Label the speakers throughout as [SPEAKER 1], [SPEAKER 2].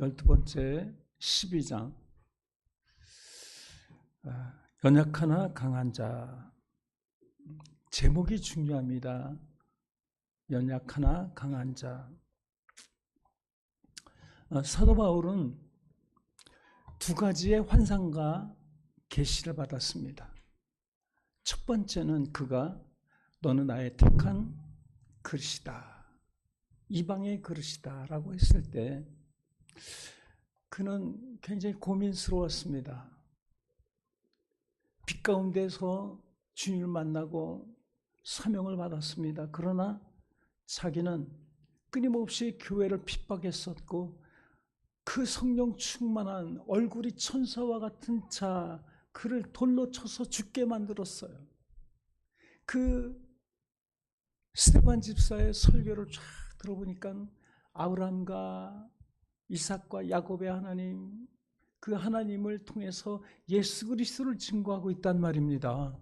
[SPEAKER 1] 열두 번째 12장 아, 연약하나 강한 자 제목이 중요합니다. 연약하나 강한 자 아, 사도 바울은 두 가지의 환상과 계시를 받았습니다. 첫 번째는 그가 너는 나의 택한 그릇이다. 이방의 그릇이다라고 했을 때 그는 굉장히 고민스러웠습니다. 빛 가운데서 주님을 만나고 사명을 받았습니다. 그러나 자기는 끊임없이 교회를 핍박했었고 그 성령 충만한 얼굴이 천사와 같은 자 그를 돌로 쳐서 죽게 만들었어요. 그 스테반 집사의 설교를 쫙 들어보니까 아브라함과 이삭과 야곱의 하나님 그 하나님을 통해서 예수 그리스도를 증거하고 있단 말입니다.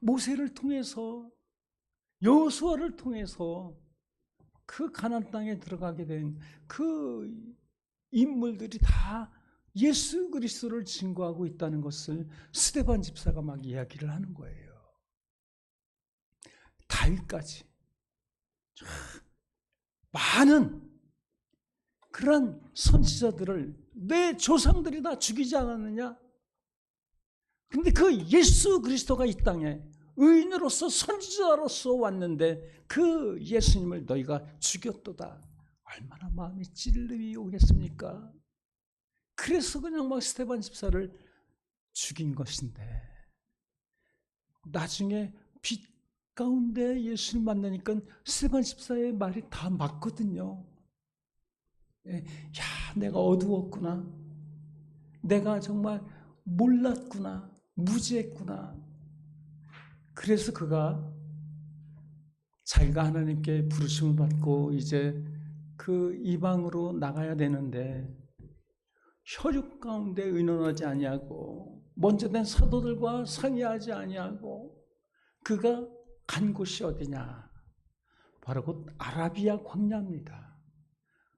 [SPEAKER 1] 모세를 통해서 여호수아를 통해서 그 가나안 땅에 들어가게 된 그 인물들이 다 예수 그리스도를 증거하고 있다는 것을 스테반 집사가 막 이야기를 하는 거예요. 다윗까지 많은 그러한 선지자들을 내 조상들이 다 죽이지 않았느냐? 근데 그 예수 그리스도가 이 땅에 의인으로서 선지자로서 왔는데 그 예수님을 너희가 죽였도다. 얼마나 마음이 찔림이 오겠습니까? 그래서 그냥 막 스테반 집사를 죽인 것인데 나중에 빛 가운데 예수를 만나니까 스테반 집사의 말이 다 맞거든요. 예, 야, 내가 어두웠구나. 내가 정말 몰랐구나. 무지했구나. 그래서 그가 자기가 하나님께 부르심을 받고 이제 그 이방으로 나가야 되는데 혈육 가운데 의논하지 아니하고 먼저 된 사도들과 상의하지 아니하고 그가 간 곳이 어디냐? 바로 곧 아라비아 광야입니다.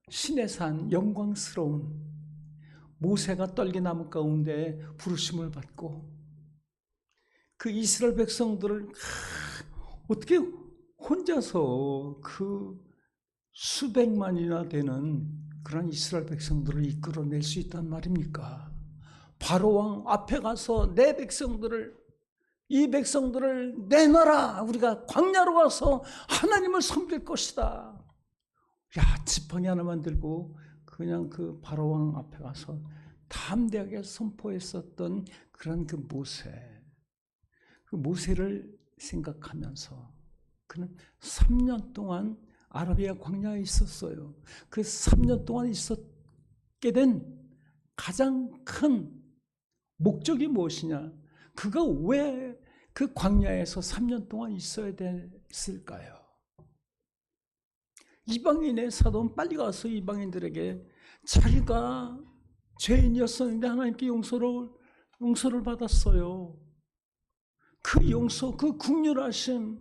[SPEAKER 1] 신의 산 영광스러운 모세가 떨기나무 가운데 부르심을 받고 그 이스라엘 백성들을 어떻게 혼자서 그 수백만이나 되는 그런 이스라엘 백성들을 이끌어낼 수 있단 말입니까? 바로 왕 앞에 가서 내 백성들을 이 백성들을 내놔라. 우리가 광야로 가서 하나님을 섬길 것이다. 야, 지팡이 하나만 들고 그냥 그 바로 왕 앞에 가서 담대하게 선포했었던 그런 그 모세. 그 모세를 생각하면서 그는 3년 동안 아라비아 광야에 있었어요. 그 3년 동안 있었게 된 가장 큰 목적이 무엇이냐? 그가 왜 그 광야에서 3년 동안 있어야 됐을까요? 이방인의 사도는 빨리 가서 이방인들에게 자기가 죄인이었었는데 하나님께 용서를, 용서를 받았어요. 그 용서, 그 국률하심,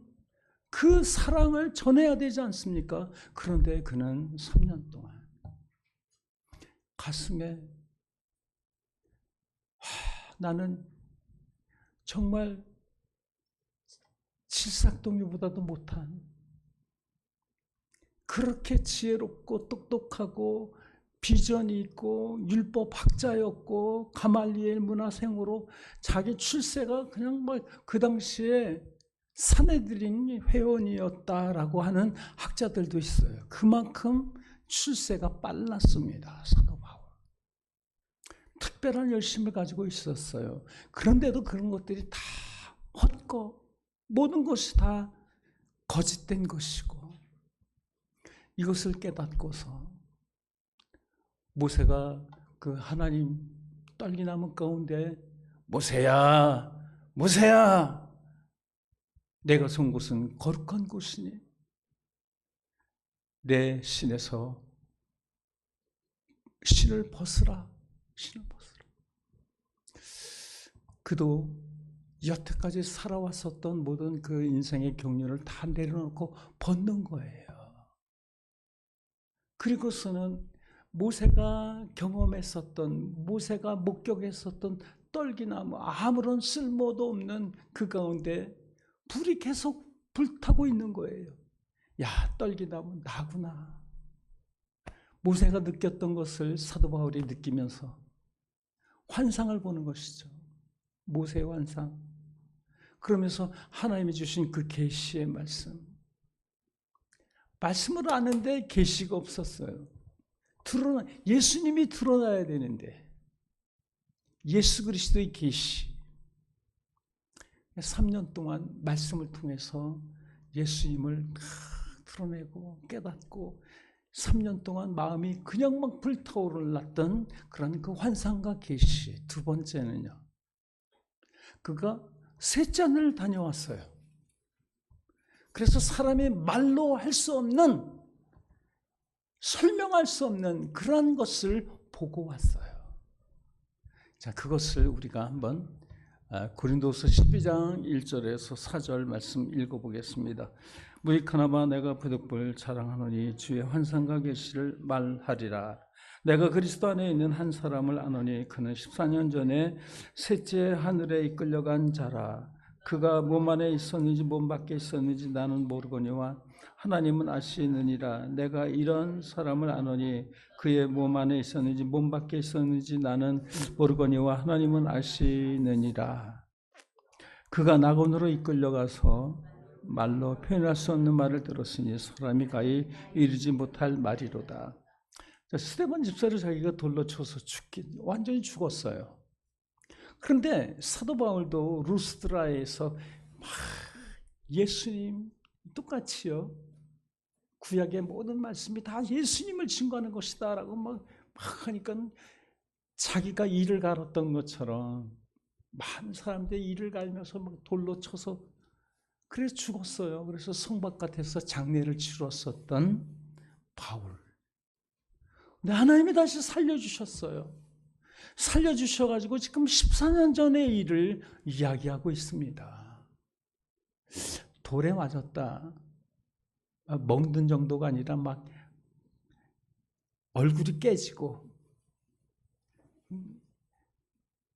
[SPEAKER 1] 그 사랑을 전해야 되지 않습니까? 그런데 그는 3년 동안 가슴에 하, 나는 정말 칠삭동유보다도 못한 그렇게 지혜롭고 똑똑하고 비전이 있고 율법 학자였고 가말리엘 문화생으로 자기 출세가 그냥 뭐 그 당시에 사내들인 회원이었다라고 하는 학자들도 있어요. 그만큼 출세가 빨랐습니다. 사도 바울. 특별한 열심을 가지고 있었어요. 그런데도 그런 것들이 다 헛거, 모든 것이 다 거짓된 것이고, 이것을 깨닫고서 모세가 그 하나님 떨기나무 가운데 모세야, 모세야, 내가 선 곳은 거룩한 곳이니 내 신에서 신을 벗으라, 신을 벗으라. 그도 여태까지 살아왔었던 모든 그 인생의 경륜을 다 내려놓고 벗는 거예요. 그리고서는 모세가 경험했었던 모세가 목격했었던 떨기나 뭐 아무런 쓸모도 없는 그 가운데 불이 계속 불타고 있는 거예요. 야, 떨기나무 나구나. 모세가 느꼈던 것을 사도 바울이 느끼면서 환상을 보는 것이죠. 모세의 환상. 그러면서 하나님이 주신 그 계시의 말씀. 말씀을 아는데 계시가 없었어요. 드러나 예수님이 드러나야 되는데 예수 그리스도의 계시. 3년 동안 말씀을 통해서 예수님을 드러내고 깨닫고 3년 동안 마음이 그냥 막 불타오르났던 그런 그 환상과 계시. 두 번째는요. 그가 세잔을 다녀왔어요. 그래서 사람이 말로 할 수 없는 설명할 수 없는 그러한 것을 보고 왔어요. 자, 그것을 우리가 한번 아, 고린도서 12장 1절에서 4절 말씀 읽어보겠습니다. 무익하나마 내가 부득불 자랑하노니 주의 환상과 계시를 말하리라. 내가 그리스도 안에 있는 한 사람을 아노니 그는 14년 전에 셋째 하늘에 이끌려간 자라. 그가 몸 안에 있었는지 몸 밖에 있었는지 나는 모르거니와 하나님은 아시느니라. 내가 이런 사람을 아노니 그의 몸 안에 있었는지 몸 밖에 있었는지 나는 모르거니와 하나님은 아시느니라. 그가 낙원으로 이끌려가서 말로 표현할 수 없는 말을 들었으니 사람이 가히 이르지 못할 말이로다. 스테반 집사를 자기가 돌로 쳐서 죽긴 완전히 죽었어요. 그런데 사도 바울도 루스드라에서 막 예수님 똑같이요. 구약의 모든 말씀이 다 예수님을 증거하는 것이다라고 막, 막 하니까 자기가 이를 갈았던 것처럼 많은 사람들이 이를 갈면서 막 돌로 쳐서 그래서 죽었어요. 그래서 성 바깥에서 장례를 치렀었던 바울. 근데 하나님이 다시 살려주셨어요. 살려주셔가지고 지금 14년 전의 일을 이야기하고 있습니다. 돌에 맞았다. 먹는 정도가 아니라 막 얼굴이 깨지고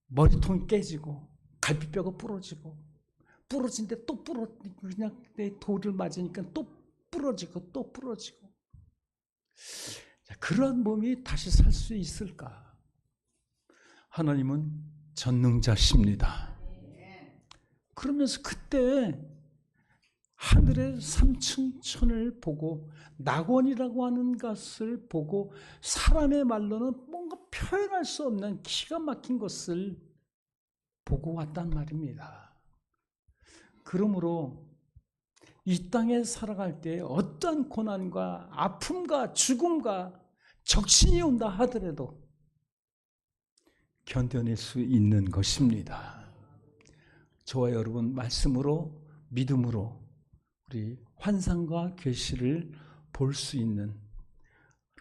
[SPEAKER 1] 머리통이 깨지고 갈비뼈가 부러지고 부러진데 또 부러 그냥 내 돌을 맞으니까 또 부러지고 또 부러지고 그런 몸이 다시 살 수 있을까? 하나님은 전능자십니다. 그러면서 그때 하늘의 삼층천을 보고 낙원이라고 하는 것을 보고 사람의 말로는 뭔가 표현할 수 없는 기가 막힌 것을 보고 왔단 말입니다. 그러므로 이 땅에 살아갈 때 어떤 고난과 아픔과 죽음과 적신이 온다 하더라도 견뎌낼 수 있는 것입니다. 저와 여러분 말씀으로 믿음으로 우리 환상과 계시를 볼 수 있는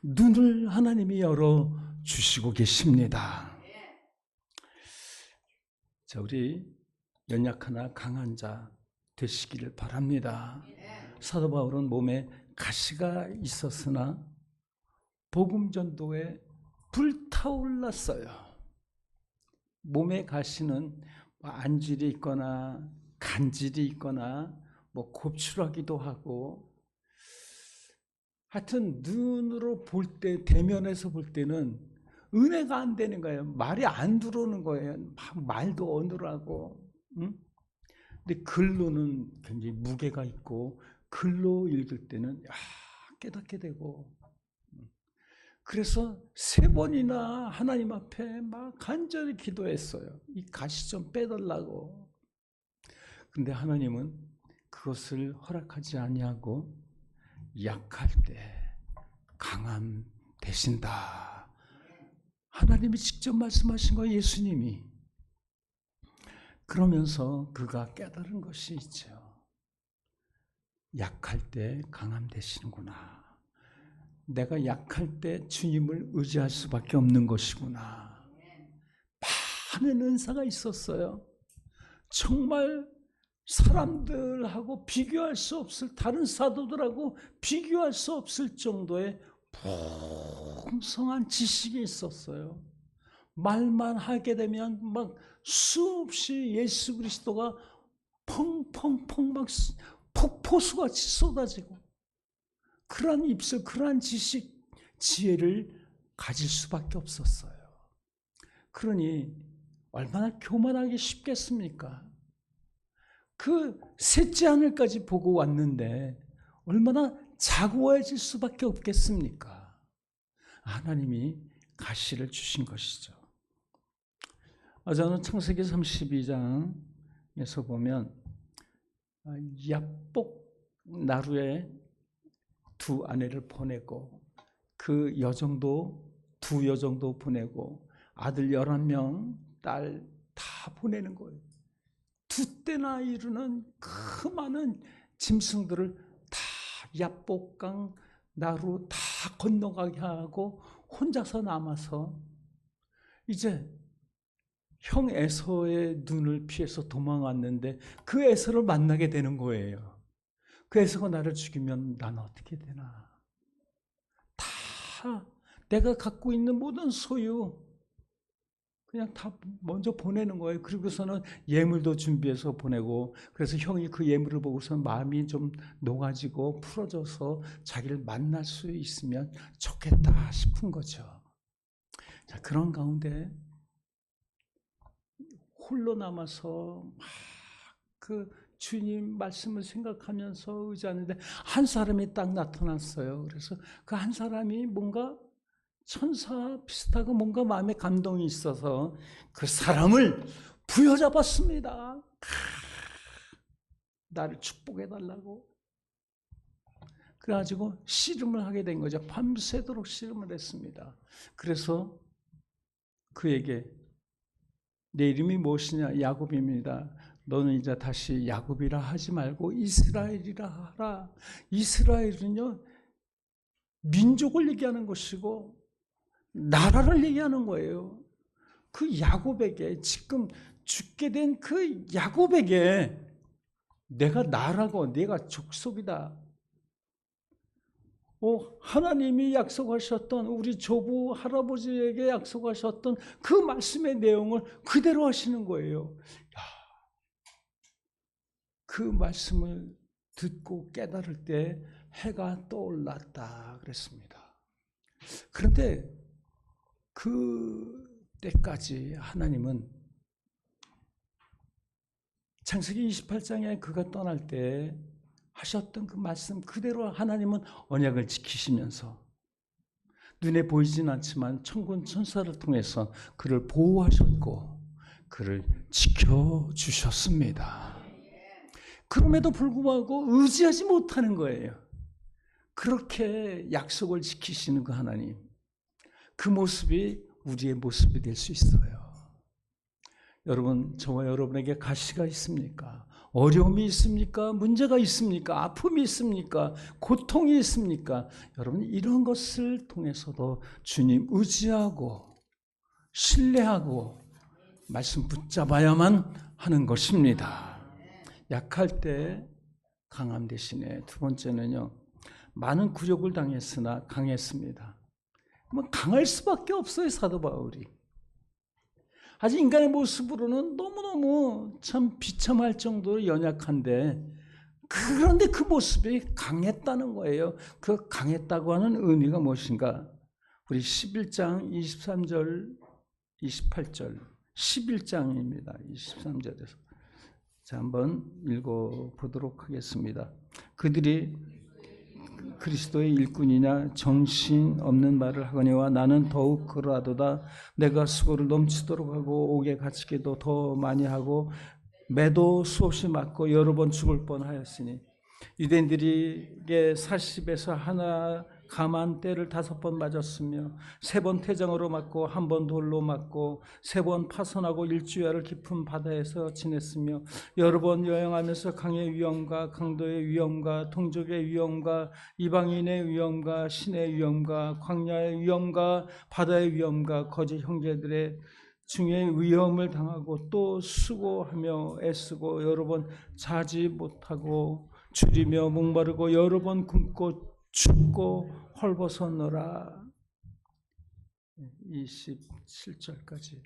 [SPEAKER 1] 눈을 하나님이 열어 주시고 계십니다. 자, 우리 연약하나 강한 자 되시기를 바랍니다. 사도 바울은 몸에 가시가 있었으나 복음 전도에 불타올랐어요. 몸에 가시는 뭐 안질이 있거나 간질이 있거나 뭐 곱출하기도 하고 하여튼 눈으로 볼 때 대면에서 볼 때는 은혜가 안 되는 거예요. 말이 안 들어오는 거예요. 말도 어느라고. 응? 근데 글로는 굉장히 무게가 있고 글로 읽을 때는 야, 깨닫게 되고 그래서 세 번이나 하나님 앞에 막 간절히 기도했어요. 이 가시 좀 빼달라고. 근데 하나님은 그것을 허락하지 아니하고 약할 때 강함 되신다. 하나님이 직접 말씀하신 거예요, 예수님이. 그러면서 그가 깨달은 것이 있죠. 약할 때 강함 되시는구나. 내가 약할 때 주님을 의지할 수밖에 없는 것이구나. 많은 은사가 있었어요. 정말 사람들하고 비교할 수 없을 다른 사도들하고 비교할 수 없을 정도의 풍성한 지식이 있었어요. 말만 하게 되면 막 수없이 예수 그리스도가 펑펑펑 막 폭포수같이 쏟아지고 그러한 입술, 그러한 지식, 지혜를 가질 수밖에 없었어요. 그러니 얼마나 교만하기 쉽겠습니까? 그 셋째 하늘까지 보고 왔는데 얼마나 자고해질 수밖에 없겠습니까? 하나님이 가시를 주신 것이죠. 아, 저는 창세기 32장에서 보면 야복 나루에 두 아내를 보내고 그 여정도 두 여정도 보내고 아들 11명, 딸 다 보내는 거예요. 두 때나 이루는 그 많은 짐승들을 다 야복강 나루 다 건너가게 하고 혼자서 남아서 이제 형 에서의 눈을 피해서 도망왔는데 그 에서를 만나게 되는 거예요. 그 에서가 나를 죽이면 난 어떻게 되나? 다 내가 갖고 있는 모든 소유 그냥 다 먼저 보내는 거예요. 그리고서는 예물도 준비해서 보내고 그래서 형이 그 예물을 보고서 마음이 좀 녹아지고 풀어져서 자기를 만날 수 있으면 좋겠다 싶은 거죠. 자, 그런 가운데 홀로 남아서 막그 주님 말씀을 생각하면서 의지하는데 한 사람이 딱 나타났어요. 그래서 그 한 사람이 뭔가 천사 비슷하고 뭔가 마음에 감동이 있어서 그 사람을 부여잡았습니다. 나를 축복해 달라고. 그래가지고 씨름을 하게 된 거죠. 밤새도록 씨름을 했습니다. 그래서 그에게 내 이름이 무엇이냐? 야곱입니다. 너는 이제 다시 야곱이라 하지 말고 이스라엘이라 하라. 이스라엘은요, 민족을 얘기하는 것이고, 나라를 얘기하는 거예요. 그 야곱에게, 지금 죽게 된 그 야곱에게 내가 나라고, 내가 족속이다. 어, 하나님이 약속하셨던 우리 조부 할아버지에게 약속하셨던 그 말씀의 내용을 그대로 하시는 거예요. 야, 그 말씀을 듣고 깨달을 때 해가 떠올랐다 그랬습니다. 그런데 그 때까지 하나님은 창세기 28장에 그가 떠날 때 하셨던 그 말씀 그대로 하나님은 언약을 지키시면서 눈에 보이진 않지만 천군 천사를 통해서 그를 보호하셨고 그를 지켜 주셨습니다. 그럼에도 불구하고 의지하지 못하는 거예요. 그렇게 약속을 지키시는 그 하나님. 그 모습이 우리의 모습이 될 수 있어요. 여러분, 저와 여러분에게 가시가 있습니까? 어려움이 있습니까? 문제가 있습니까? 아픔이 있습니까? 고통이 있습니까? 여러분, 이런 것을 통해서도 주님 의지하고 신뢰하고 말씀 붙잡아야만 하는 것입니다. 약할 때 강함 대신에 두 번째는요, 많은 굴욕을 당했으나 강했습니다. 뭐 강할 수밖에 없어요, 사도 바울이. 아직 인간의 모습으로는 너무너무 참 비참할 정도로 연약한데 그런데 그 모습이 강했다는 거예요. 그 강했다고 하는 의미가 무엇인가? 우리 11장 23절 28절 11장입니다. 23절에서 자 한번 읽어 보도록 하겠습니다. 그들이 그리스도의 일꾼이냐 정신 없는 말을 하거니와 나는 더욱 그러하도다 내가 수고를 넘치도록 하고 옥에 갇히기도 더 많이 하고 매도 수없이 맞고 여러 번 죽을 뻔하였으니 유대인들에게 40에서 하나 가만 때를 다섯 번 맞았으며 세 번 태장으로 맞고 한 번 돌로 맞고 세 번 파손하고 일주야를 깊은 바다에서 지냈으며 여러 번 여행하면서 강의 위험과 강도의 위험과 동족의 위험과 이방인의 위험과 신의 위험과 광야의 위험과 바다의 위험과 거짓 형제들의 중에 위험을 당하고 또 수고하며 애쓰고 여러 번 자지 못하고 줄이며 목마르고 여러 번 굶고 죽고 헐벗었노라 27절까지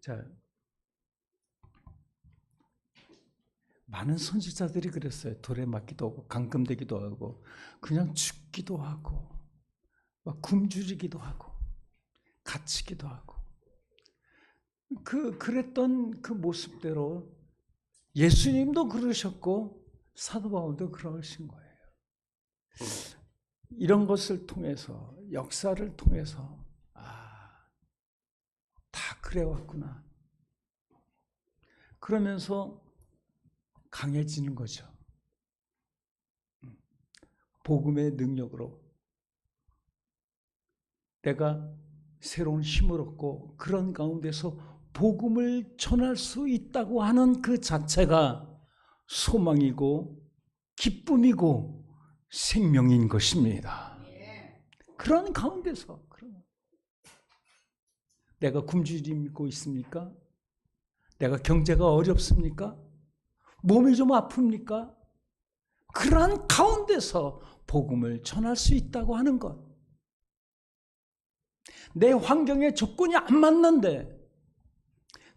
[SPEAKER 1] 자 많은 선지자들이 그랬어요. 돌에 맞기도 하고 감금되기도 하고 그냥 죽기도 하고 막 굶주리기도 하고 갇히기도 하고 그 그랬던 그 모습대로 예수님도 그러셨고 사도 바울도 그러신 거예요. 이런 것을 통해서 역사를 통해서 아, 다 그래왔구나. 그러면서 강해지는 거죠. 음. 복음의 능력으로 내가 새로운 힘을 얻고 그런 가운데서 복음을 전할 수 있다고 하는 그 자체가 소망이고 기쁨이고 생명인 것입니다. 그런 가운데서 내가 굶주리고 있습니까? 내가 경제가 어렵습니까? 몸이 좀 아픕니까? 그러한 가운데서 복음을 전할 수 있다고 하는 것. 내 환경에 조건이 안 맞는데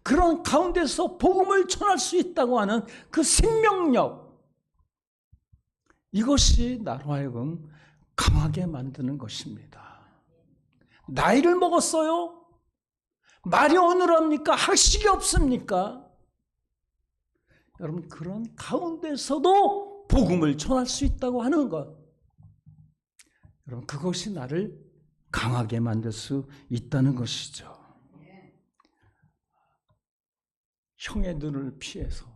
[SPEAKER 1] 그런 가운데서 복음을 전할 수 있다고 하는 그 생명력. 이것이 나로 하여금 강하게 만드는 것입니다. 나이를 먹었어요? 말이 어느랍니까? 학식이 없습니까? 여러분 그런 가운데서도 복음을 전할 수 있다고 하는 것. 여러분 그것이 나를 강하게 만들 수 있다는 것이죠. 형의 눈을 피해서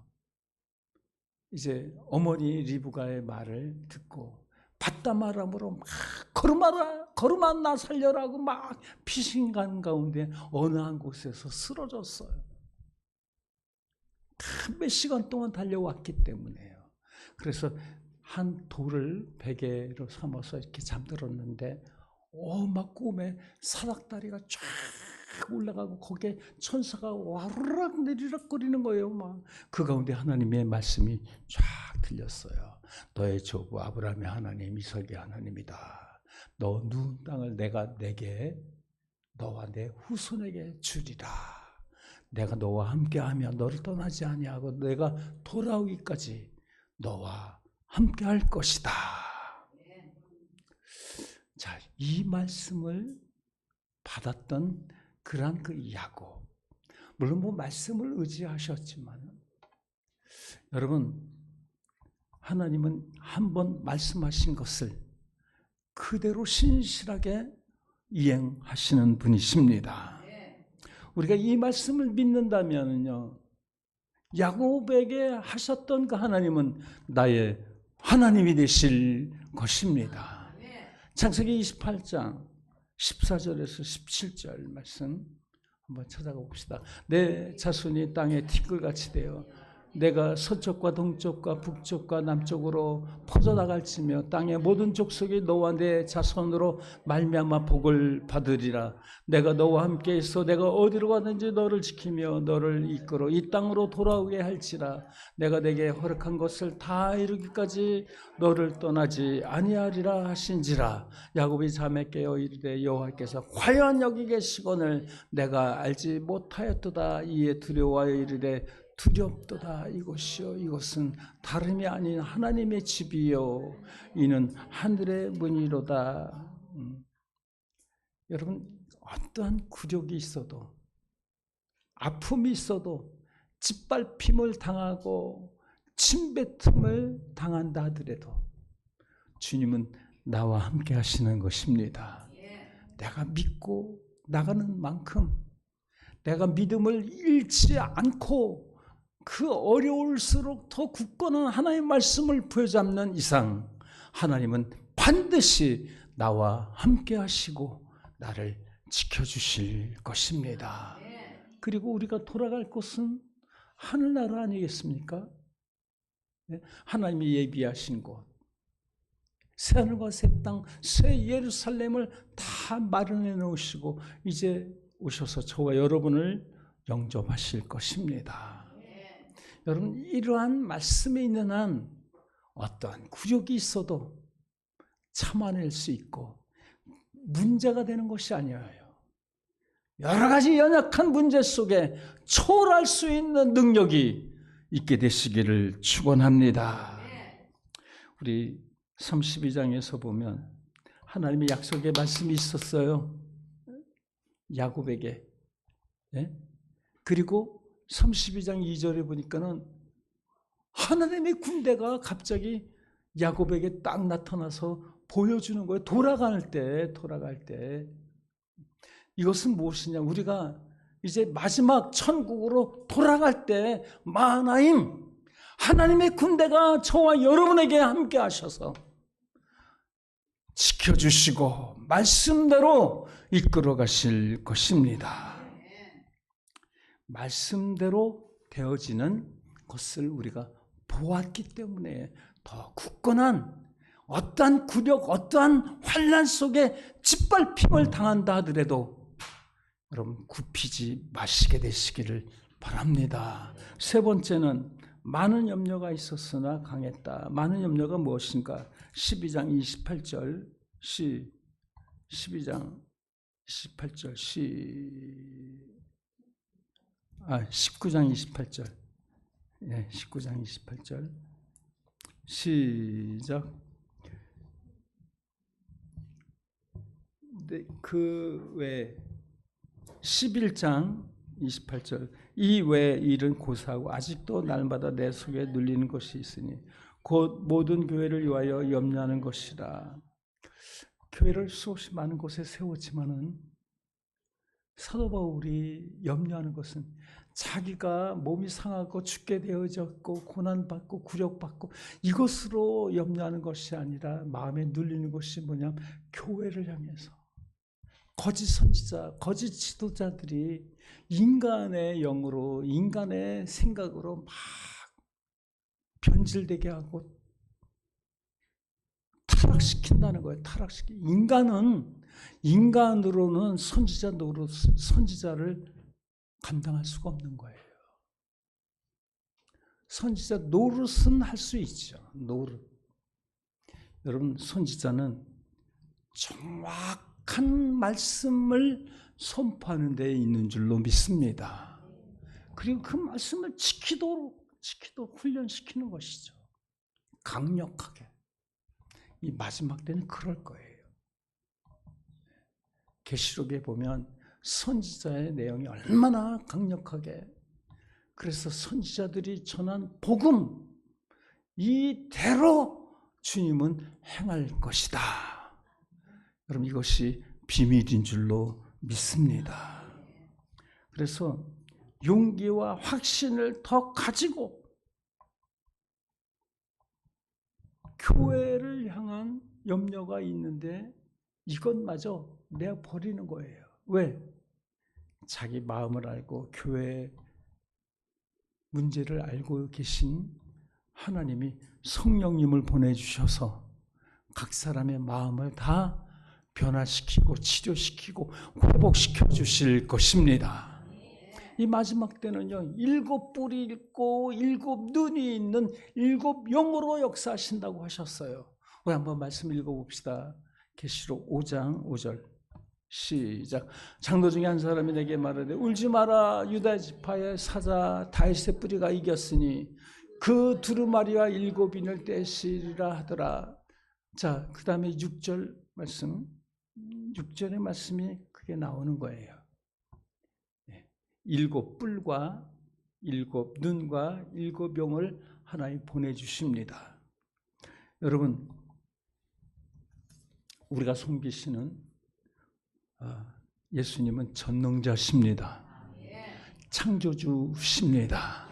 [SPEAKER 1] 이제 어머니 리브가의 말을 듣고 바다마람으로 막 걸음아라 걸음아 나 살려라고 막 피신간 가운데 어느 한 곳에서 쓰러졌어요. 몇 시간 동안 달려왔기 때문에요. 그래서 한 돌을 베개로 삼아서 이렇게 잠들었는데 어막 꿈에 사닥다리가 쫙 올라가고 거기에 천사가 와르락 내리락 거리는 거예요. 막 그 가운데 하나님의 말씀이 쫙 들렸어요. 너의 조부 아브라함의 하나님 이삭의 하나님이다. 너 누운 땅을 내가 내게 너와 내 후손에게 주리라. 내가 너와 함께하며 너를 떠나지 아니하고 내가 돌아오기까지 너와 함께할 것이다. 자, 이 말씀을 받았던 그러한 그 야곱. 물론 뭐 말씀을 의지하셨지만 여러분 하나님은 한 번 말씀하신 것을 그대로 신실하게 이행하시는 분이십니다. 우리가 이 말씀을 믿는다면요. 야곱에게 하셨던 그 하나님은 나의 하나님이 되실 것입니다. 창세기 28장 14절에서 17절 말씀 한번 찾아가 봅시다. 내 자손이 땅에 티끌같이 되어 내가 서쪽과 동쪽과 북쪽과 남쪽으로 퍼져나갈지며 땅의 모든 족속이 너와 내 자손으로 말미암아 복을 받으리라. 내가 너와 함께 있어 내가 어디로 가든지 너를 지키며 너를 이끌어 이 땅으로 돌아오게 할지라. 내가 내게 허락한 것을 다 이루기까지 너를 떠나지 아니하리라 하신지라. 야곱이 잠에 깨어 이르되 여호와께서 과연 여기 계시거늘 내가 알지 못하였도다. 이에 두려워하여 이르되 두렵도다 이것이요 이것은 다름이 아닌 하나님의 집이요 이는 하늘의 문이로다. 음. 여러분 어떠한 굴욕이 있어도 아픔이 있어도 짓밟힘을 당하고 침뱉음을 당한다 하더라도 주님은 나와 함께 하시는 것입니다. 내가 믿고 나가는 만큼 내가 믿음을 잃지 않고 그 어려울수록 더 굳건한 하나님의 말씀을 부여잡는 이상 하나님은 반드시 나와 함께 하시고 나를 지켜주실 것입니다. 그리고 우리가 돌아갈 곳은 하늘나라 아니겠습니까? 네? 하나님이 예비하신 곳. 새하늘과 새 땅, 새 예루살렘을 다 마련해 놓으시고 이제 오셔서 저와 여러분을 영접하실 것입니다. 여러분 이러한 말씀에 있는 한 어떠한 굴욕이 있어도 참아낼 수 있고 문제가 되는 것이 아니에요. 여러 가지 연약한 문제 속에 초월할 수 있는 능력이 있게 되시기를 축원합니다. 우리 32장에서 보면 하나님의 약속의 말씀이 있었어요. 야곱에게. 예? 그리고 32장 2절에 보니까는 하나님의 군대가 갑자기 야곱에게 딱 나타나서 보여주는 거예요. 돌아갈 때, 돌아갈 때. 이것은 무엇이냐? 우리가 이제 마지막 천국으로 돌아갈 때 마하나임 하나님의 군대가 저와 여러분에게 함께 하셔서 지켜주시고 말씀대로 이끌어 가실 것입니다. 말씀대로 되어지는 것을 우리가 보았기 때문에 더 굳건한 어떠한 굴욕, 어떠한 환란 속에 짓밟힘을 당한다 하더라도 여러분 굽히지 마시게 되시기를 바랍니다. 세 번째는 많은 염려가 있었으나 강했다. 많은 염려가 무엇인가? 12장 28절 시 12장 18절 시 아, 19장 28절. 예, 19장 28절. 시작. 네, 그외 11장 28절 이 외 일은 고사하고 아직도 날마다 내 속에 눌리는 것이 있으니 곧 모든 교회를 위하여 염려하는 것이라. 교회를 수없이 많은 곳에 세웠지만은 사도 바울이 염려하는 것은 자기가 몸이 상하고 죽게 되어졌고 고난받고 굴욕받고 이것으로 염려하는 것이 아니라 마음에 눌리는 것이 뭐냐면 교회를 향해서 거짓 선지자, 거짓 지도자들이 인간의 영으로 인간의 생각으로 막 변질되게 하고 타락시킨다는 거예요. 타락시키. 인간은 인간으로는 선지자 노릇 선지자를 감당할 수가 없는 거예요. 선지자 노릇은 할 수 있죠. 노릇. 여러분 선지자는 정확한 말씀을 선포하는 데 있는 줄로 믿습니다. 그리고 그 말씀을 지키도록 지키도록 훈련시키는 것이죠. 강력하게. 이 마지막 때는 그럴 거예요. 계시록에 보면 선지자의 내용이 얼마나 강력하게 그래서 선지자들이 전한 복음 이대로 주님은 행할 것이다. 여러분 이것이 비밀인 줄로 믿습니다. 그래서 용기와 확신을 더 가지고 교회를 향한 염려가 있는데 이것마저 내가 버리는 거예요. 왜? 자기 마음을 알고 교회 문제를 알고 계신 하나님이 성령님을 보내주셔서 각 사람의 마음을 다 변화시키고 치료시키고 회복시켜 주실 것입니다. 이 마지막 때는요, 일곱 뿔이 있고 일곱 눈이 있는 일곱 영으로 역사하신다고 하셨어요. 우리 한번 말씀 읽어봅시다. 계시록 5장 5절. 시작. 장로 중에 한 사람이 내게 말하되 울지 마라 유다 지파의 사자 다윗의 뿌리가 이겼으니 그 두루마리와 일곱 인을 떼시리라 하더라. 자, 그 다음에 6절 말씀. 6절의 말씀이 그게 나오는 거예요. 예. 일곱 뿔과 일곱 눈과 일곱 용을 하나님 보내 주십니다. 여러분, 우리가 섬기시는 아, 예수님은 전능자십니다. 창조주십니다.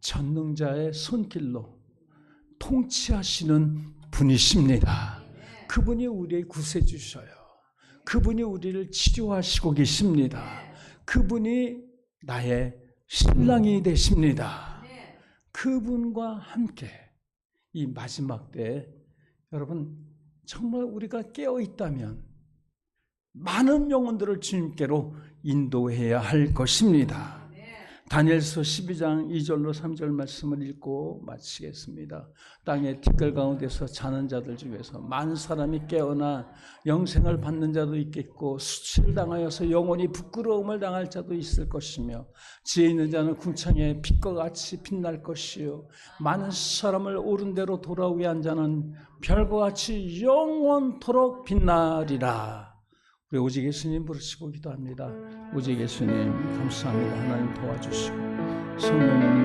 [SPEAKER 1] 전능자의 손길로 통치하시는 분이십니다. 그분이 우리의 구세주셔요. 그분이 우리를 치료하시고 계십니다. 그분이 나의 신랑이 되십니다. 그분과 함께 이 마지막 때 여러분 정말 우리가 깨어 있다면 많은 영혼들을 주님께로 인도해야 할 것입니다. 다니엘서 12장 2절로 3절 말씀을 읽고 마치겠습니다. 땅의 티끌 가운데서 자는 자들 중에서 많은 사람이 깨어나 영생을 받는 자도 있겠고 수치를 당하여서 영원히 부끄러움을 당할 자도 있을 것이며 지혜 있는 자는 궁창에 빛과 같이 빛날 것이요 많은 사람을 옳은 대로 돌아오게 한 자는 별과 같이 영원토록 빛나리라. 우리 오직 예수님 부르시고 기도합니다. 오직 예수님 감사합니다. 하나님 도와주시고 성령님도